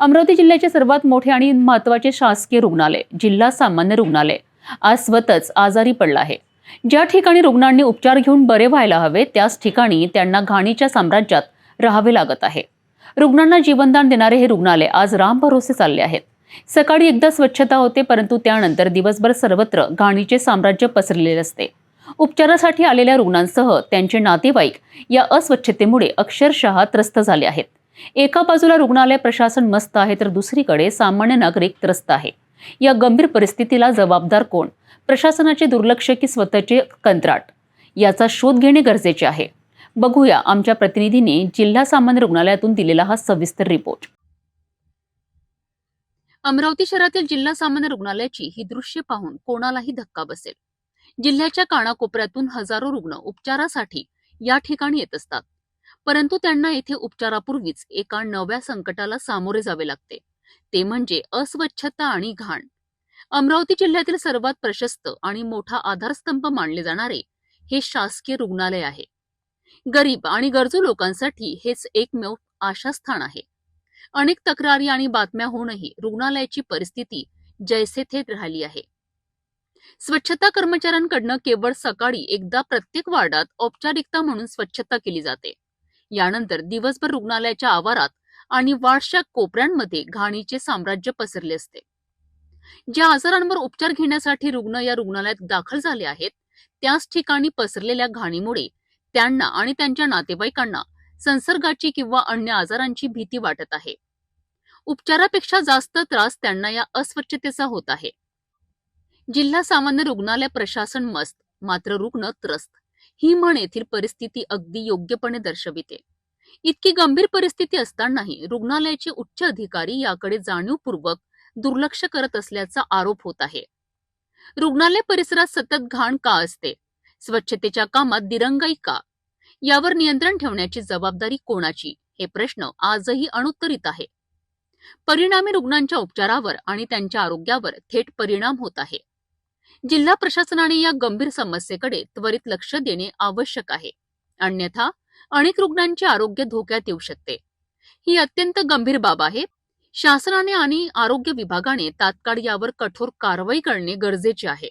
अमरावती जिल्ह्याचे सर्वात मोठे आणि महत्त्वाचे शासकीय रुग्णालय जिल्हा सामान्य रुग्णालय. आज स्वतःच आजारी पडलं आहे. ज्या ठिकाणी रुग्णांनी उपचार घेऊन बरे व्हायला हवे त्याच ठिकाणी त्यांना घाणीच्या साम्राज्यात राहावे लागत आहे. रुग्णांना जीवनदान देणारे हे रुग्णालय आज राम भरोसे चालले आहेत. सकाळी एकदा स्वच्छता होते परंतु त्यानंतर दिवसभर सर्वत्र घाणीचे साम्राज्य पसरलेले असते. उपचारासाठी आलेल्या रुग्णांसह त्यांचे नातेवाईक या अस्वच्छतेमुळे अक्षरशः त्रस्त झाले आहेत. एका बाजूला रुग्णालय प्रशासन मस्त आहे तर दुसरीकडे सामान्य नागरिक त्रस्त आहे. या गंभीर परिस्थितीला जबाबदार कोण? प्रशासनाचे दुर्लक्ष की स्वतःचे कंत्राट? याचा शोध घेणे गरजेचे आहे. बघूया आमच्या प्रतिनिधीने जिल्हा सामान्य रुग्णालयातून दिलेला हा सविस्तर रिपोर्ट. अमरावती शहरातील जिल्हा सामान्य रुग्णालयाची ही दृश्य पाहून कोणालाही धक्का बसेल. जिल्ह्याच्या कानाकोपऱ्यातून हजारो रुग्ण उपचारासाठी या ठिकाणी येत असतात. परंतु त्यांना येथे उपचारापूर्वीच एका नव्या संकटाला सामोरे जावे लागते. ते म्हणजे अस्वच्छता आणि घाण. अमरावती जिल्ह्यातील सर्वात प्रशस्त आणि मोठा आधारस्तंभ मानले जाणारे हे शासकीय रुग्णालय आहे. गरीब आणि गरजू लोकांसाठी हेच एकमेव आशास्थान आहे. अनेक तक्रारी आणि बातम्या होऊनही रुग्णालयाची परिस्थिती जैसे थे राहिली आहे. स्वच्छता कर्मचाऱ्यांकडनं केवळ सकाळी एकदा प्रत्येक वार्डात औपचारिकता म्हणून स्वच्छता केली जाते. यानंतर दिवसभर रुग्णालयाच्या आवारात आणि वार्डच्या कोपऱ्यांमध्ये घाणीचे साम्राज्य पसरले असते. ज्या आजारांवर उपचार घेण्यासाठी रुग्ण या रुग्णालयात दाखल झाले आहेत त्याच ठिकाणी पसरलेल्या घाणीमुळे त्यांना आणि त्यांच्या नातेवाईकांना संसर्गाची किंवा अन्य आजारांची भीती वाटत आहे. उपचारापेक्षा जास्त त्रास त्यांना या अस्वच्छतेचा होत आहे. जिल्हा सामान्य रुग्णालय प्रशासन मस्त मात्र रुग्ण त्रस्त. ही म्हण येथील परिस्थिती अगदी योग्यपणे दर्शविते. इतकी गंभीर परिस्थिती असतानाही रुग्णालयाचे उच्च अधिकारी याकडे जाणीवपूर्वक दुर्लक्ष करत असल्याचा आरोप होत आहे. रुग्णालय परिसरात सतत घाण का असते? स्वच्छतेच्या कामात दिरंगाई का? यावर नियंत्रण ठेवण्याची जबाबदारी कोणाची? हे प्रश्न आजही अनुत्तरित आहे. परिणामी रुग्णांच्या उपचारावर आणि त्यांच्या आरोग्यावर थेट परिणाम होत आहे. जिल्हा प्रशासनाने या गंभीर समस्येकडे त्वरित लक्ष देणे आवश्यक आहे. अन्यथा अनेक रुग्णांचे आरोग्य धोक्यात येऊ शकते. ही अत्यंत गंभीर बाब आहे. शासनाने आणि आरोग्य विभागाने तात्काळ यावर कठोर कारवाई करणे गरजेचे आहे.